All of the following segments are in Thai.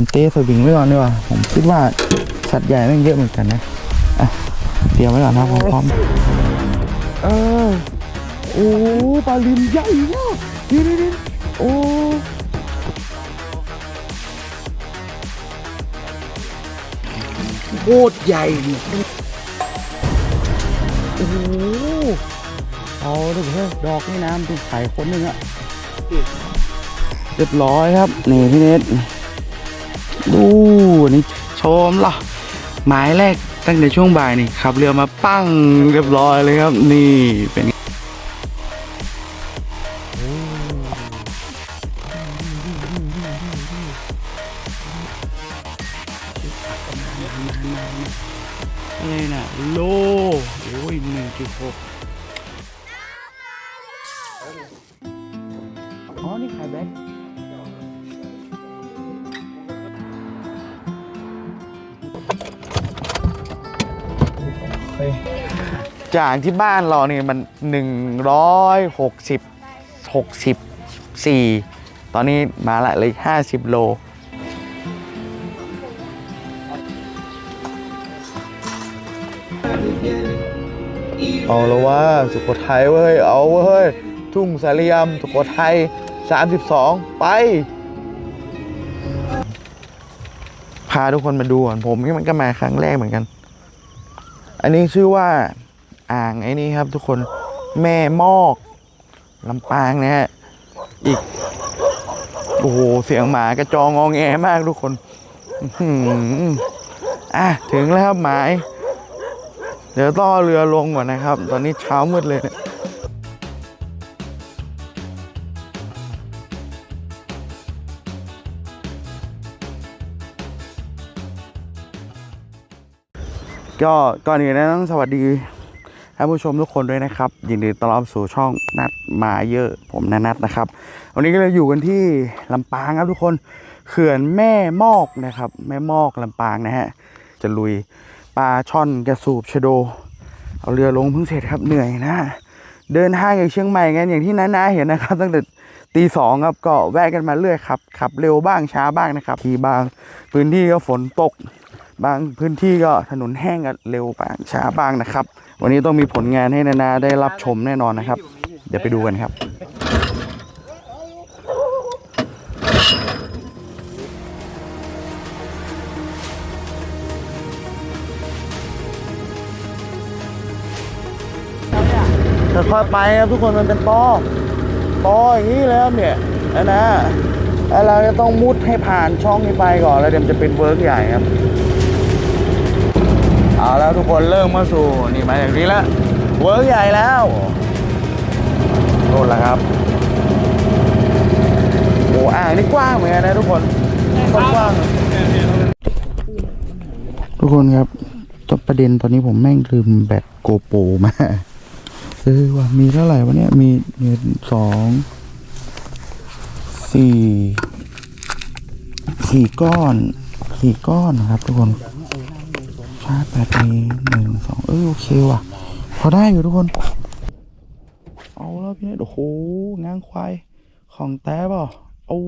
ผมเตะสวิงไว้ก่อนดีกว่า ผมคิดว่าสัตว์ใหญ่แม่งเยอะเหมือนกันนะอะเตรียมไว้ก่อนนะผมพร้อม เออ โอ้ปลาลิมใหญ่มากนี่นี่นี่โอ้โคตรใหญ่โอ้โหเอาดูเถอะดอกนี่น้ำเป็นไข่คนหนึ่งอะเรียบร้อยครับ นี่พี่เนท ดูนี่ชมล่ะหมายแรกตั้งแต่ช่วงบ่ายนี่ขับเรือมาปั้งเรียบร้อยเลยครับ นี่เป็นอะไรนะโลโอ้ยหนึ่งจุดหกอ๋อ นี่ขายแบง จากที่บ้านเราเนี่ยมันหนึ่งร้อยหกสิบหกสิบสี่ตอนนี้มาละเลยห้าสิบโล เอาแล้วว่าสุโขทัยเว้ย เอาเว้ย ทุ่งสาลียมสุโขทัย32ไป พาทุกคนมาดูก่อนผมนี่มันก็มาครั้งแรกเหมือนกัน อันนี้ชื่อว่าอ่างไอ้นี่ครับ ทุกคนแม่มอกลำปางนะฮะอีกโอ้โหเสียงหมากระจองงองแงมากทุกคนอะถึงแล้วครับหมาย เดี๋ยวต้อเรือลงก่อนนะครับ ตอนนี้เช้ามืดเลยเนี่ย ก็ก่อนอื่นนะต้องสวัสดีท่านผู้ชมทุกคนด้วยนะครับ ยินดีต้อนรับสู่ช่องนัดมาเยอะผมนันัดนะครับ วันนี้ก็เลยอยู่กันที่ลำปางครับทุกคนเขื่อนแม่มอกนะครับ แม่มอกลำปางนะฮะจะลุยปลาช่อนกระสูบชโด เอาเรือลงเพิ่งเสร็จครับเหนื่อยนะ เดินทางจากเชียงใหม่กันอย่างที่น้าๆเห็นนะครับ ตั้งแต่ตีสองครับก็แวะกันมาเรื่อยครับขับเร็วบ้างช้าบ้างนะครับที่บางพื้นที่ก็ฝนตก บางพื้นที่ก็ถนนแห้งก็เร็วบางช้าบ้างนะครับ วันนี้ต้องมีผลงานให้นานาได้รับชมแน่นอนนะครับ เดี๋ยวไปดูกันครับค่อยๆไปครับทุกคนมันเป็นปอปออย่างนี้เลยครับเนี่ยนะนะแล้วเราจะต้องมุดให้ผ่านช่องนี้ไปก่อนแล้วเดี๋ยวจะเป็นเวิร์กใหญ่ครับ เอาแล้วทุกคนเริ่มมาสู่นี่มาอย่างนี้แล้วเวิร์กใหญ่แล้วโน่นละครับโอ้อ่างนี่กว้างเหมือนกันนะทุกคนกว้างทุกคนครับตอนประเด็นตอนนี้ผมแม่งลืมแบตโกโปรมาเออว่ามีเท่าไหร่วะเนี่ยมีหนึ่งสองสี่สี่ก้อนสี่ก้อนนะครับทุกคน ชาร์จแบตมีหนึ่งสองเออโอเคว่ะ พอได้อยู่ทุกคน เอาแล้วพี่เนี่ยโอ้โหงางควาย ของแต้ป่ะโอ้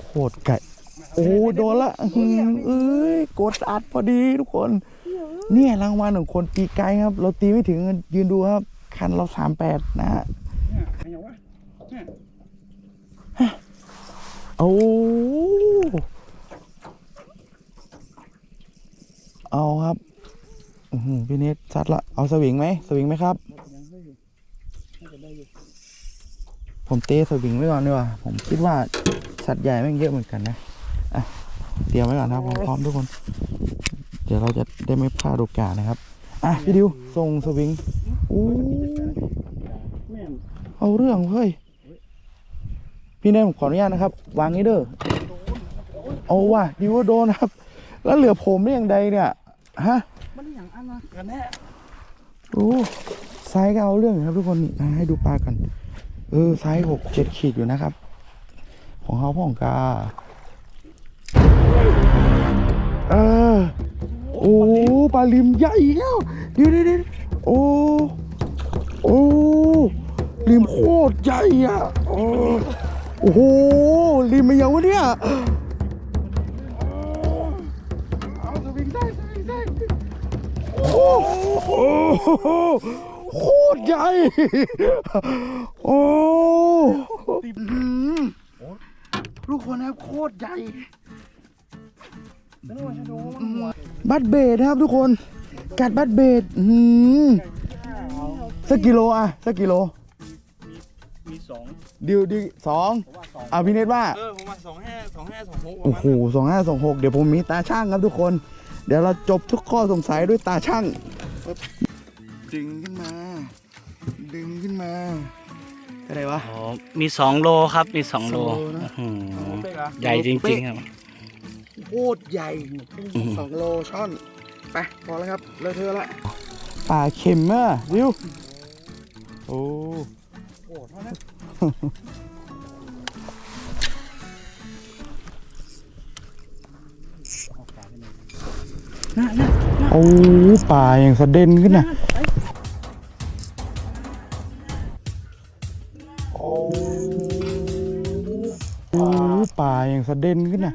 โคตรไก่ โอ้โดนละอื้อหือเอ้ยกดอัดพอดีทุกคน เนี่ยรางวัลของคนตีไกลครับ เราตีไม่ถึงยืนดูครับ คันเราสามแปดนะฮะโอ้ เอาครับพี่เนทซัดละ เอาสวิงไหมสวิงไหมครับ ผมเตะสวิงไว้ก่อนดีกว่า ผมคิดว่าสัตว์ใหญ่แม่งเยอะเหมือนกันนะอะเตรียมไว้ก่อนนะครับพร้อมทุกคน เดี๋ยวเราจะได้ไม่พลาดโอกาสนะครับ อะพี่ดิวส่งสวิงอู้เอาเรื่องเฮ้ยพี่เนมผมขออนุญาตนะครับ วางนี้เด้อเอาว่ะดิวโดนครับ แล้วเหลือผมได้อย่างใดเนี่ยฮะมันอย่างอันนะกันแน่โอ้ไซส์ก็เอาเรื่องอยู่ครับทุกคนนี่อะให้ดูปลากัน เออไซส์หกเจ็ดขีดอยู่นะครับ ของเขาพ่องกา เออ โอ้ปลาลิมใหญ่แล้วเดี๋ยวเดี๋ยวเดี๋ยวโอ้โอ้ลิมโคตรใหญ่อะโอ้โอ้โหริมมายังวะเนี่ย โหโคตรใหญ่ โอ้อื้อหือลูกคนนะครับโคตรใหญ่บัตเบดนะครับทุกคน กัดบัตเบดอื้อหือสักกิโลอะสักกิโล มีสองดิวดิสองผมว่าสองอะพี่เนตว่า เออผมว่าสองห้าสองห้าสองหกโอ้โหสองห้าสองหกเดี๋ยวผมมีตาช่างครับทุกคน เดี๋ยวเราจบทุกข้อสงสัยด้วยตาช่าง ดึงขึ้นมา ดึงขึ้นมาอะไรวะ อ๋อมีสองโลครับ มีสองโลสองโลนะ อื้อหือใหญ่จริงๆครับ โคตรใหญ่สองโลช่อนไปพอแล้วครับเลอะเทอะละปลาเข็มอะวิวโอ้โหเท่านั้นโอ้ปลาอย่างสะเด็นขึ้นน่ะโอ้ปลาอย่างสะเด็นขึ้นน่ะ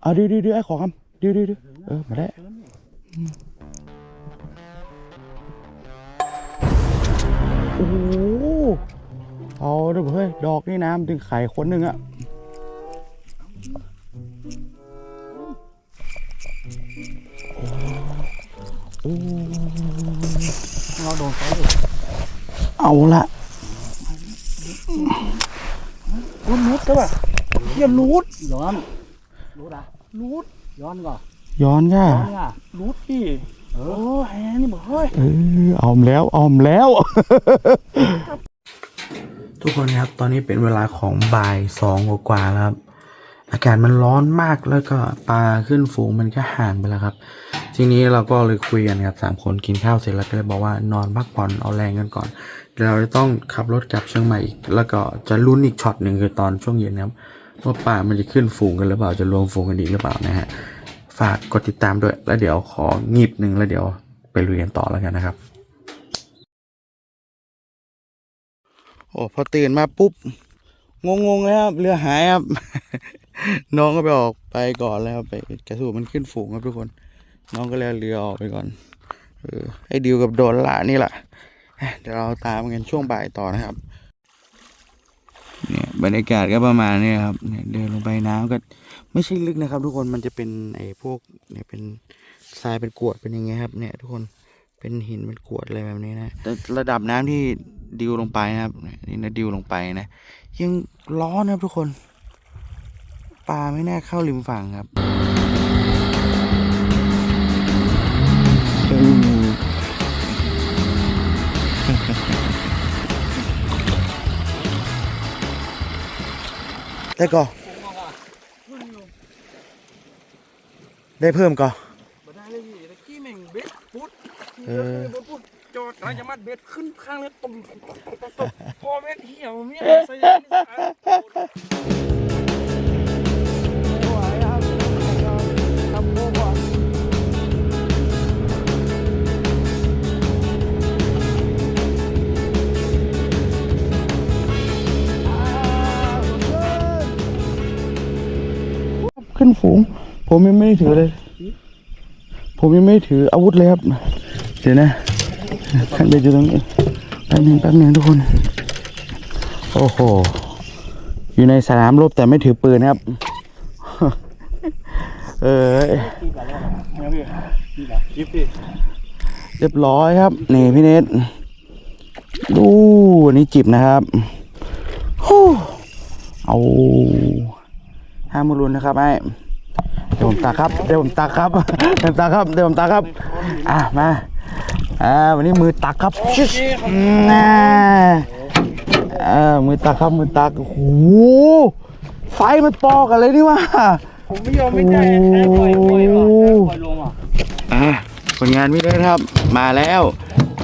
เอาดิดิดิไอ้ขอคำดิดิดิเออมาได้โอ้โหเอาเดี๋ยวเฮ้ยดอกนี่น้ำถึงไข่คนหนึ่งอะ เราโดนเขาเอาละคุณนุชใช่ป่ะเฮียรูดย้อนรูดอะรูดย้อนก่อนย้อนค่ะย้อนอะรูดพี่เออแฮนี่บอกเฮ้ยเออออมแล้วออมแล้ว ทุกคนครับตอนนี้เป็นเวลาของบ่ายสองกว่าๆแล้วครับ อากาศมันร้อนมากแล้วก็ปลาขึ้นฝูงมันก็ห่างไปแล้วครับ ทีนี้เราก็เลยคุยกันครับสามคนกินข้าวเสร็จแล้วก็เลยบอกว่านอนพักผ่อนเอาแรงกันก่อนเดี๋ยวเราจะต้องขับรถกลับเชียงใหม่อีกแล้วก็จะลุ้นอีกช็อตหนึ่งคือตอนช่วงเย็นนะครับว่าปลามันจะขึ้นฝูงกันหรือเปล่าจะรวมฝูงกันอีกหรือเปล่านะฮะฝากกดติดตามด้วยแล้วเดี๋ยวของีบหนึ่งแล้วเดี๋ยวไปลุยกันต่อแล้วกันนะครับ โอ้พอตื่นมาปุ๊บงงๆเลยครับเรือหายครับ น้องก็ไปออกไปก่อนแล้วไปกระสูมันขึ้นฝูงครับทุกคน น้องก็เลยเรือออกไปก่อนเออให้ดิวกับโดนละนี่แหละเดี๋ยวเราตามกันช่วงบ่ายต่อนะครับเนี่ยบรรยากาศก็ประมาณนี้ครับเนี่ยเดินลงไปน้ำก็ไม่ใช่ลึกนะครับ ทุกคนมันจะเป็นไอ้พวกเนี่ยเป็นทรายเป็นกรวดเป็นอย่างเงี้ยครับ เนี่ย ทุกคนเป็นหินเป็นกรวดอะไรแบบนี้นะแต่ระดับน้ำที่ดิวลงไปนะครับนี่นี่นะดิวลงไปนะยังร้อนนะครับทุกคน ปลาไม่น่าเข้าริมฝั่งครับ ได้ก่อได้เพิ่มก่อมาได้เลยพี่ตะกี้แม่งเบ็ดปุ๊ดเออปุ๊ดจอดกำลังจะมัดเบ็ดขึ้นข้างเลยตุ่มตุ่มตุ่มตุ่มตุ่มพอเบ็ดเหี่ยวเนี่ยใส่ยัน นฝูง ผมยังไม่ได้ถือเลย ผมยังไม่ได้ถืออาวุธเลยครับ เดี๋ยวนะขันเบ็ดอยู่ตรงนี้แป๊บนึงแป๊บนึงทุกคน โอ้โห อยู่ในสนามรบแต่ไม่ถือปืนครับ เอ้ยิบพี่เรียบร้อยครับ นี่พี่เนทดูอันนี้จิบนะครับ เอา ห้ามรุนนะครับไอ้เดี๋ยวผมตักครับเดี๋ยวผมตักครับเดี๋ยวผมตักครับเดี๋ยวผมตักครับ อะมาอ่าวันนี้มือตักครับชิสน่าอ่ามือตักครับมือตักโอ้โหไฟมันปอกันเลยนี่ว่าผมไม่ยอมไม่ได้แพ้ปล่อยปล่อยว่ะปล่อยลงอะอ่าผลงานพี่เล็กครับ มาแล้ว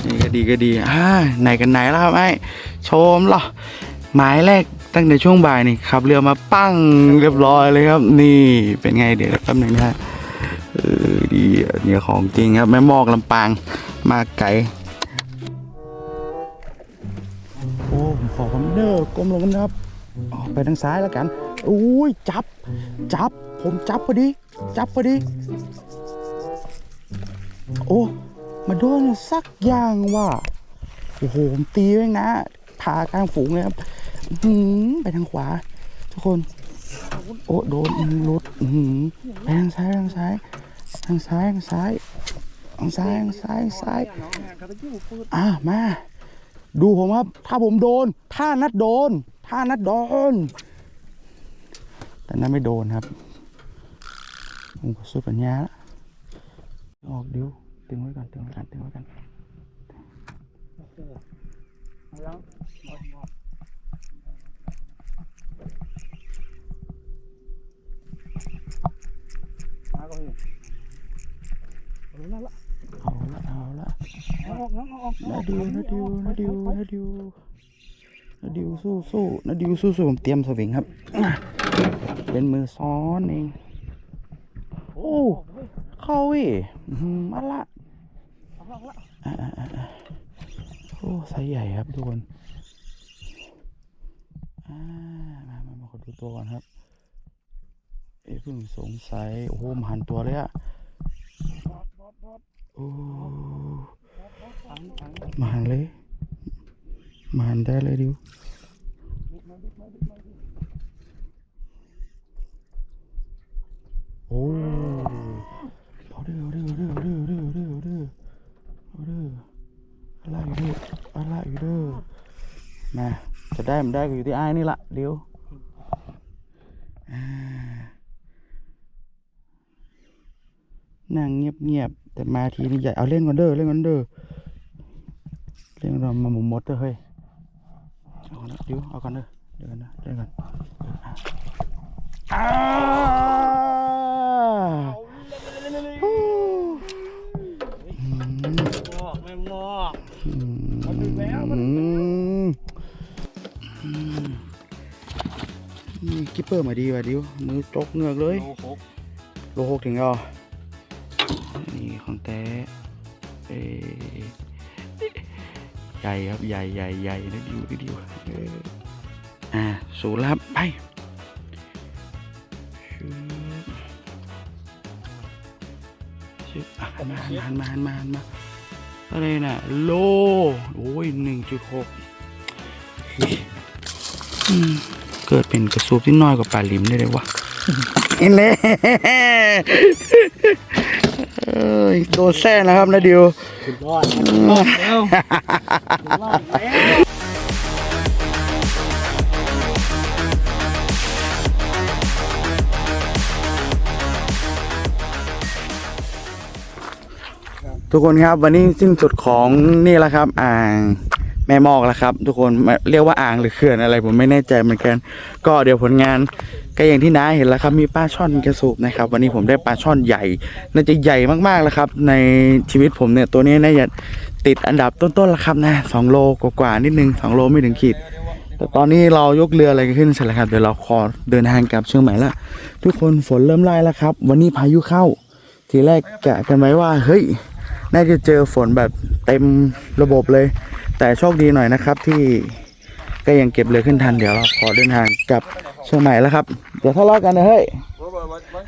นี่ก็ดีก็ดีอ่าไหนกันไหนแล้วครับไอ้ชมเหรอหมายแรก ตั้งแต่ช่วงบ่ายนี่ขับเรือมาปั้งเรียบร้อยเลยครับ นี่เป็นไงเดี๋ยวแป๊บหนึงนะฮะเออดีเนี่ยของจริงครับแม่มอกลำปางมาไกลโอ้ผมขอคอมเดอร์ก้มลงนะครับออกไปทางซ้ายแล้วกันอุ้ยจับ จับ ผมจับพอดี จับพอดี โอ้มาโดนสักอย่างว่ะโอ้โหผมตีไว้นะพากลางฝูงเลยครับ ไปทางขวา ทุกคน โอ้โดนอืมหลุดอื้อหือไปทางซ้ายทางซ้ายทางซ้ายทางซ้ายทางซ้ายทางซ้ายซ้ายอะมา ดูผมครับ ถ้าผมโดน ถ้านัดโดน ถ้านัดโดน แต่นั้นไม่โดนครับผมก็สุดปัญญาละออกเดิวตึงไว้ก่อนตึงไว้ก่อนตึงไว้ก่อน เอาละเอาละนาดิวนาดิวนาดิวนาดิวนาดิวสู้สู้นาดิวสู้สู้ผมเตรียมสวิงครับอะเป็นมือซ้อนเองโอ้เข้าอีอื้อหือมาละอะอะอะอะโอ้ไซส์ใหญ่ครับทุกคนอ่ามามามาขอดูตัวก่อนครับ เพิ่นสงสัย โอ้โหมหันตัวเลยอะโอ้มาหันเลยมาหันได้เลยดิวโอ้พอเดือเอาเด้อเอาเด้อเอาเด้อเอาเด้อเอาเด้อเอาเด้ออะไรอยู่เด้ออะไรอยู่ด้อม่จะได้ไม่ได้ก็อยู่ที่ไอ้นี่ละเดี๋ยว เงียบๆแต่มาทีนี่ใหญ่เอาเล่นก่อนเด้อเล่นก่อนเด้อเล่นก่อนมาหมุนมดเด้อเฮ้ยเอาก่อนนะเดี๋ยวเอาก่อนเด้อเดี๋ยวก่อนนะเล่นก่อนอ่าฮู้อืมงอกไม่งอกอืมมันดึงแล้วมันอืมอืมนี่กิปเปอร์มาดีว่ะดิวมือจกเหงือกเลยโลหกโลหกถึงก็นี่ ของแท้เอ้ใหญ่ครับใหญ่ใหญ่ใหญ่นิดเดียวนิดเดียวอออ่าสูรับไปชืบชืบอะหันมาหันมาหันมาหันมาอะไรน่ะ โล โอ้ยหนึ่งจุดหกเกิดเป็นกระสูบที่น้อยกว่าปลาลิมได้เลยวะอินเล่ ยโดนแซ่นะครับนะดิวสุดยอดสุดยอดแล้วสุดยอดแล้วทุกคนครับวันนี้สิ้นสุดของนี่แล้วครับ อ่าง แม่มอกแล้วครับ ทุกคนเรียกว่าอ่างหรือเขื่อนอะไร ผมไม่แน่ใจเหมือนกัน ก็เดี๋ยวผลงานก็อย่างที่น้าเห็นแล้วครับ มีปลาช่อนกระสูบนะครับ วันนี้ผมได้ปลาช่อนใหญ่ น่าจะใหญ่มากๆแล้วครับ ในชีวิตผมเนี่ยตัวนี้น่าจะติดอันดับต้นๆแล้วครับนะสองโลกว่าๆนิดนึงสองโลไม่ถึงขีดแต่ตอนนี้เรายกเรืออะไรกันขึ้นเสร็จแล้วครับเดี๋ยวเราขอเดินทางกลับเชียงใหม่ละทุกคนฝนเริ่มไล่แล้วครับ วันนี้พายุเข้า ทีแรกกะกันไว้ว่า เฮ้ย น่าจะเจอฝนแบบเต็มระบบเลย แต่โชคดีหน่อยนะครับที่ก็ยังเก็บเรือขึ้นทันเดี๋ยวเราขอเดินทางกลับเชียงใหม่แล้วครับ เดี๋ยวทะเลาะกันนะเฮ้ย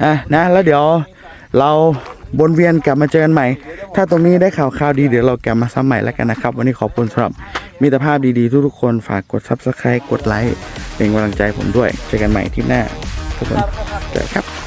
อะนะแล้วเดี๋ยวเราบนเวียนกลับมาเจอกันใหม่ ถ้าตรงนี้ได้ข่าวข่าวดีเดี๋ยวเรากลับมาซ้ำใหม่แล้วกันนะครับ วันนี้ขอบคุณสำหรับมิตรภาพดีๆ ทุกๆคนฝากกด subscribe กดไลค์เป็นกำลังใจผมด้วย เจอกันใหม่ที่หน้าทุกคนเจอกันครับ